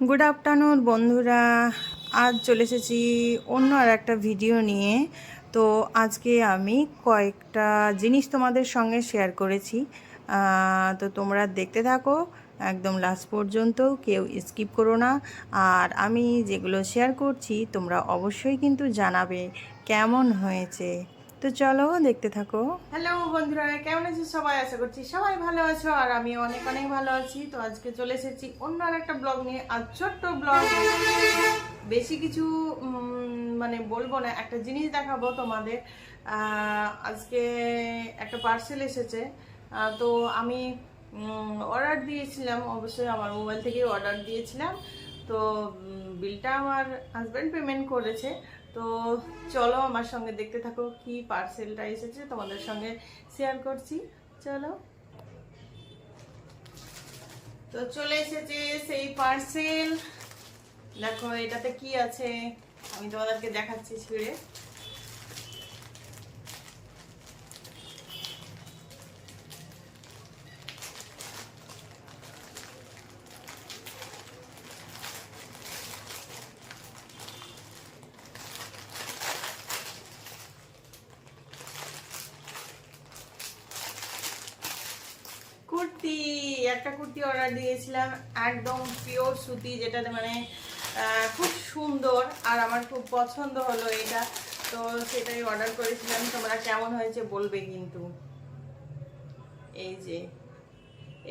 Good afternoon বন্ধুরা। আজ চলে এসেছি অন্য আর একটা ভিডিও নিয়ে। তো আজকে আমি কয়েকটা জিনিস তোমাদের সঙ্গে শেয়ার করেছি। তো তোমরা দেখতে থাকো, একদম লাস্ট পর্যন্ত, কেউ স্কিপ করো না। আর আমি যেগুলো শেয়ার করছি, তোমরা অবশ্যই কিন্তু জানাবে কেমন হয়েছে। তো চলো, দেখতে থাকো। হ্যালো বন্ধুরা, কেমন আছো সবাই? আশা করছি সবাই ভালো আছো, আর আমি অনেক অনেক ভালো আছি। তো আজকে চলে এসেছি অন্য আর একটা ব্লগ নিয়ে, আর ছোট্ট ব্লগ। বেশি কিছু মানে বলব না, একটা জিনিস দেখাবো তোমাদের। আজকে একটা পার্সেল এসেছে। তো আমি অর্ডার দিয়েছিলাম, অবশ্যই আমার মোবাইল থেকেই অর্ডার দিয়েছিলাম। তো বিলটা আমার হাজব্যান্ড পেমেন্ট করেছে। তো চলো আমার সঙ্গে দেখতে থাকো কি পার্সেলটা এসেছে, তোমাদের সঙ্গে শেয়ার করছি। চলো। তো চলে এসেছে সেই পার্সেল দেখো, এটাতে কি আছে? আমি তোমাদেরকে দেখাচ্ছি ছিঁড়ে। একটা কুর্তি অর্ডার দিয়েছিলাম, একদম পিওর সুতি, যেটাতে মানে খুব সুন্দর আর আমার খুব পছন্দ হলো এটা। তো সেটাই অর্ডার করেছিলাম। তোমরা কেমন হয়েছে বলবে কিন্তু। এই যে,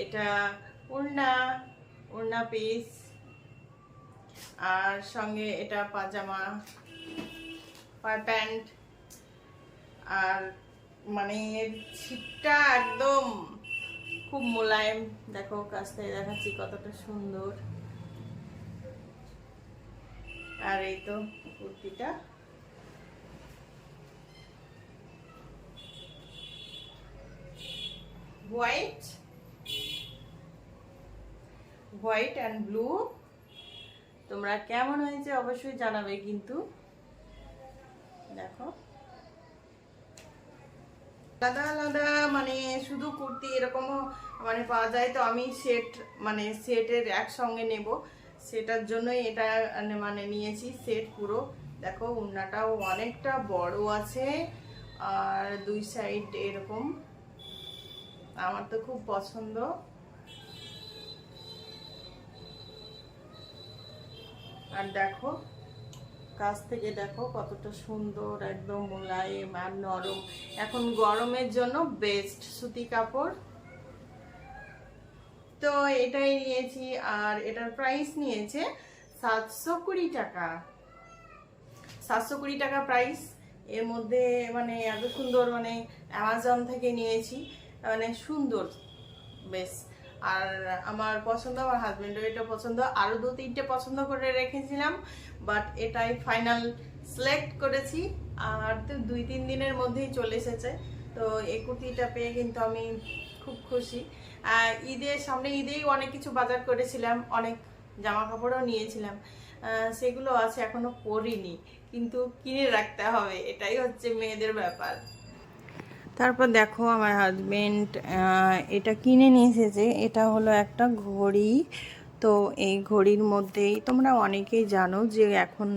এটা উড়না উড়না পিস আর সঙ্গে এটা পাজামা প্যান্ট আর মানে ছিটটা একদম খুব মোলায়েম। দেখো কাছ থেকে দেখাচ্ছি কতটা সুন্দর। আর এই তো কুর্তিটা। হোয়াইট হোয়াইট অ্যান্ড ব্লু তোমরা কেমন হয়েছে অবশ্যই জানাবে, কিন্তু দেখো। আলাদা আলাদা মানে শুধু কুর্তি এরকমও মানে পাওয়া যায়। তো আমি সেট মানে সেটের একসঙ্গে নেব। সেটার জন্যই এটা মানে নিয়েছি সেট পুরো। দেখো, উন্নাটাও অনেকটা বড় আছে, আর দুই সাইড এরকম। আমার তো খুব পছন্দ। আর দেখো কাছ থেকে দেখো কতটা সুন্দর, একদম মোলায়েম আর নরম। এখন গরমের জন্য বেস্ট সুতি কাপড়। তো এটাই নিয়েছি আর এটার প্রাইস নিয়েছে সাতশো কুড়ি টাকা। সাতশো কুড়ি টাকা প্রাইস এর মধ্যে মানে এত সুন্দর মানে অ্যামাজন থেকে নিয়েছি। মানে সুন্দর। বেশ। আর আমার পছন্দ, আমার হাজবেন্ডের এটা পছন্দ। আরও দু তিনটে পছন্দ করে রেখেছিলাম বাট এটাই ফাইনাল সিলেক্ট করেছি। আর তো দুই তিন দিনের মধ্যেই চলে এসেছে। তো এই কুর্তিটা পেয়ে কিন্তু আমি খুব খুশি। ঈদের সামনে ঈদেই অনেক কিছু বাজার করেছিলাম, অনেক জামা কাপড়ও নিয়েছিলাম সেগুলো আছে, এখনও পরিনি। কিন্তু কিনে রাখতে হবে, এটাই হচ্ছে মেয়েদের ব্যাপার। তারপর দেখো আমার হাজবেন্ড এটা কিনে নিয়ে এসেছে। এটা হলো একটা ঘড়ি। তো এই ঘড়ির মধ্যেই তোমরা অনেকেই জানো যে এখন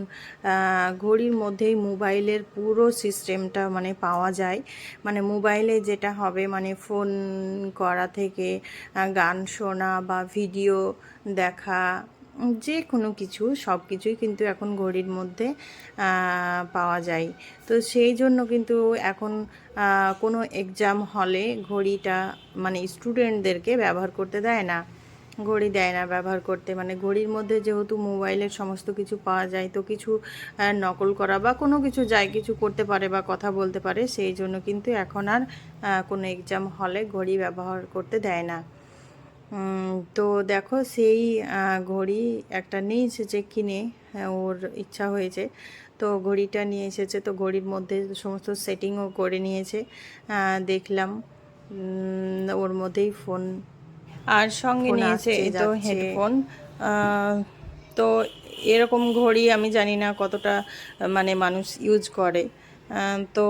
ঘড়ির মধ্যেই মোবাইলের পুরো সিস্টেমটা মানে পাওয়া যায়। মানে মোবাইলে যেটা হবে মানে ফোন করা থেকে গান শোনা বা ভিডিও দেখা যে কোনো কিছু, সব কিছুই কিন্তু এখন ঘড়ির মধ্যে পাওয়া যায়। তো সেই জন্য কিন্তু এখন কোনো এক্সাম হলে ঘড়িটা মানে স্টুডেন্টদেরকে ব্যবহার করতে দেয় না। ঘড়ি দেয় না ব্যবহার করতে। মানে ঘড়ির মধ্যে যেহেতু মোবাইলের সমস্ত কিছু পাওয়া যায়, তো কিছু নকল করা বা কোনো কিছু যায় কিছু করতে পারে বা কথা বলতে পারে, সেই জন্য কিন্তু এখন আর কোনো এক্সাম হলে ঘড়ি ব্যবহার করতে দেয় না। তো দেখো সেই ঘড়ি একটা নিয়ে এসেছে কিনে হ্যাঁ, ওর ইচ্ছা হয়েছে। তো ঘড়িটা নিয়ে এসেছে তো ঘড়ির মধ্যে সমস্ত সেটিংও করে নিয়েছে। দেখলাম ওর মধ্যেই ফোন আর সঙ্গে নিয়েছে তো হেডফোন তো এরকম ঘড়ি আমি জানি না কতটা মানে মানুষ ইউজ করে। তো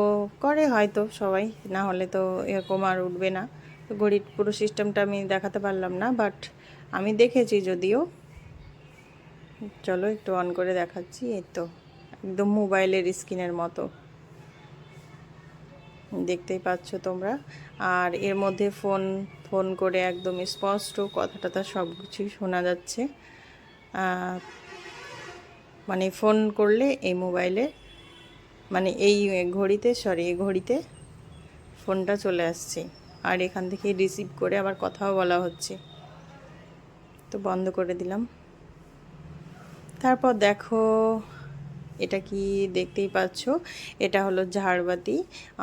করে হয়তো সবাই না হলে তো এরকম আর উঠবে না। তো ঘড়ির পুরো সিস্টেমটা আমি দেখাতে পারলাম না বাট আমি দেখেছি যদিও। চলো একটু অন করে দেখাচ্ছি, এই তো, একদম মোবাইলের স্ক্রিনের মতো। দেখতেই পাচ্ছ তোমরা। আর এর মধ্যে ফোন ফোন করে একদম স্পষ্ট কথা টথা সব কিছুই শোনা যাচ্ছে। মানে ফোন করলে এই মোবাইলে মানে এই ঘড়িতে সরি এই ঘড়িতে ফোনটা চলে আসছে। আর এখান থেকে রিসিভ করে আবার কথাও বলা হচ্ছে। তো বন্ধ করে দিলাম। তারপর দেখো এটা কি দেখতেই পাচ্ছ? এটা হলো ঝাড়বাতি।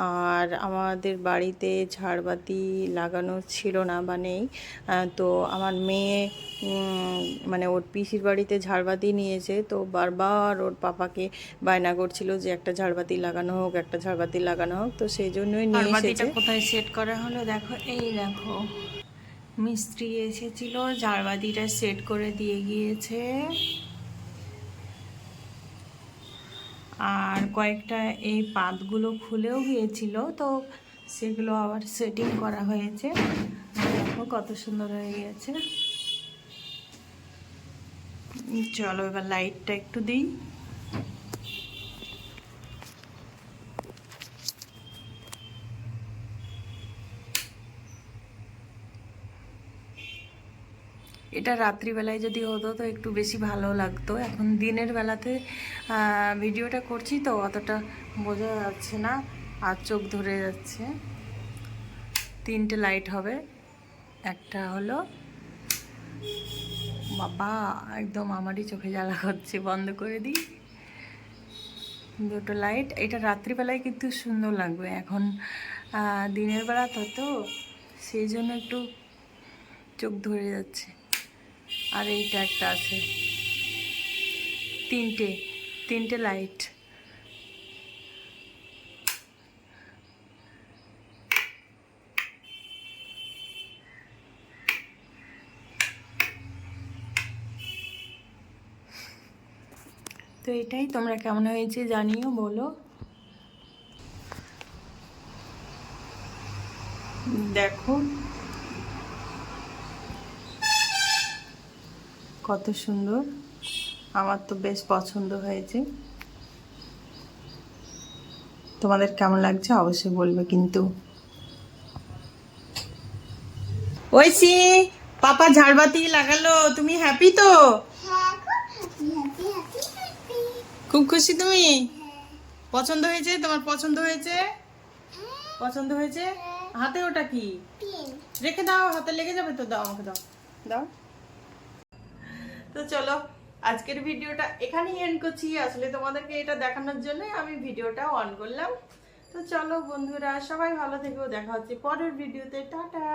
আর আমাদের বাড়িতে ঝাড়বাতি লাগানো ছিল না বা নেই। তো আমার মেয়ে মানে ওর পিসির বাড়িতে ঝাড়বাতি নিয়েছে। তো বারবার ওর পাপাকে বায়না করছিল যে একটা ঝাড়বাতি লাগানো হোক একটা ঝাড়বাতি লাগানো হোক। তো সেই জন্যই নিয়ে এসেছে। কোথায় সেট করা হলো? দেখো এই দেখো। মিস্ত্রি এসেছিল ঝাড়বাতিটা সেট করে দিয়ে গিয়েছে। আর কয়েকটা এই পাতগুলো খুলেও গিয়েছিল, তো সেগুলো আবার সেটিং করা হয়েছে। দেখো কত সুন্দর হয়ে গিয়েছে। চলো এবার লাইটটা একটু দিই। এটা রাত্রিবেলায় যদি হতো তো একটু বেশি ভালো লাগতো। এখন দিনের বেলাতে ভিডিওটা করছি তো অতটা বোঝা যাচ্ছে না। আর চোখ ধরে যাচ্ছে। তিনটে লাইট হবে। একটা হলো, বাবা, একদম আমারই চোখে জ্বালা হচ্ছে বন্ধ করে দিই। দুটো লাইট। এটা রাত্রিবেলায় কিন্তু সুন্দর লাগবে। এখন দিনের বেলা তো তো সেই জন্য একটু চোখ ধরে যাচ্ছে। আর এইটা একটা আছে। তিনটে তিনটে লাইট। তো এটাই তোমরা কেমন হয়েছে জানিও, বলো। দেখো কত সুন্দর। আমার তো বেশ পছন্দ হয়েছে। তোমাদের কেমন লাগছে অবশ্যই বলবে কিন্তু। ঐশি পাপা ঝাড়বাতি লাগালো তুমি হ্যাপি তো? খুব খুশি তুমি? পছন্দ হয়েছে? তোমার পছন্দ হয়েছে? পছন্দ হয়েছে? হাতে ওটা কি? রেখে দাও হাতে লেগে যাবে তো দাও আমাকে দাও। দাও। তো চলো, আজকের ভিডিওটা এখানেই এন্ড করছি। আসলে তোমাদেরকে এটা দেখানোর জন্য আমি ভিডিওটা অন করলাম। তো চলো বন্ধুরা, সবাই ভালো থেকেও দেখা হচ্ছে পরের ভিডিওতে। টাটা!